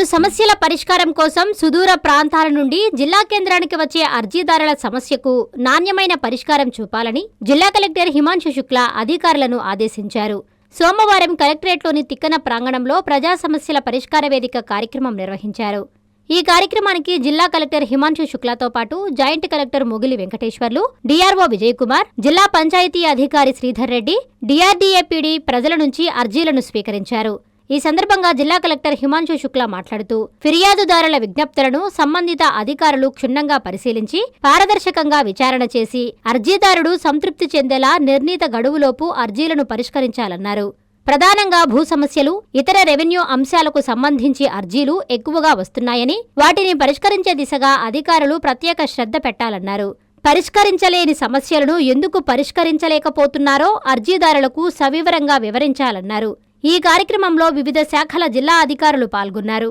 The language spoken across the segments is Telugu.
పలు సమస్యల పరిష్కారం కోసం సుదూర ప్రాంతాల నుండి జిల్లా కేంద్రానికి వచ్చే అర్జీదారుల సమస్యకు నాణ్యమైన పరిష్కారం చూపాలని జిల్లా కలెక్టర్ హిమాంశు శుక్లా అధికారులను ఆదేశించారు. సోమవారం కలెక్టరేట్లోని తిక్కన ప్రాంగణంలో ప్రజా సమస్యల పరిష్కార వేదిక కార్యక్రమం నిర్వహించారు. ఈ కార్యక్రమానికి జిల్లా కలెక్టర్ హిమాంశు శుక్లాతో పాటు joint collector Mogili Venkateswarlu DRO Vijay Kumar జిల్లా పంచాయతీ అధికారి శ్రీధర్ రెడ్డి డిఆర్డీఏపీడీ ప్రజల నుంచి అర్జీలను స్వీకరించారు. ఈ సందర్భంగా జిల్లా కలెక్టర్ హిమాంశు శుక్లా మాట్లాడుతూ ఫిర్యాదుదారుల విజ్ఞప్తులను సంబంధిత అధికారులు క్షుణ్ణంగా పరిశీలించి పారదర్శకంగా విచారణ చేసి అర్జీదారుడు సంతృప్తి చెందేలా నిర్ణీత గడువులోపు అర్జీలను పరిష్కరించాలన్నారు. ప్రధానంగా భూ సమస్యలు ఇతర రెవెన్యూ అంశాలకు సంబంధించి అర్జీలు ఎక్కువగా వస్తున్నాయని వాటిని పరిష్కరించే దిశగా అధికారులు ప్రత్యేక శ్రద్ధ పెట్టాలన్నారు. పరిష్కరించలేని సమస్యలను ఎందుకు పరిష్కరించలేకపోతున్నారో అర్జీదారులకు సవివరంగా వివరించాలన్నారు. ఈ కార్యక్రమంలో వివిధ శాఖల జిల్లా అధికారులు పాల్గొన్నారు.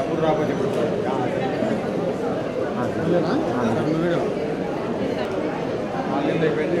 అప్పుడు రాకపోతే. అయిపోయింది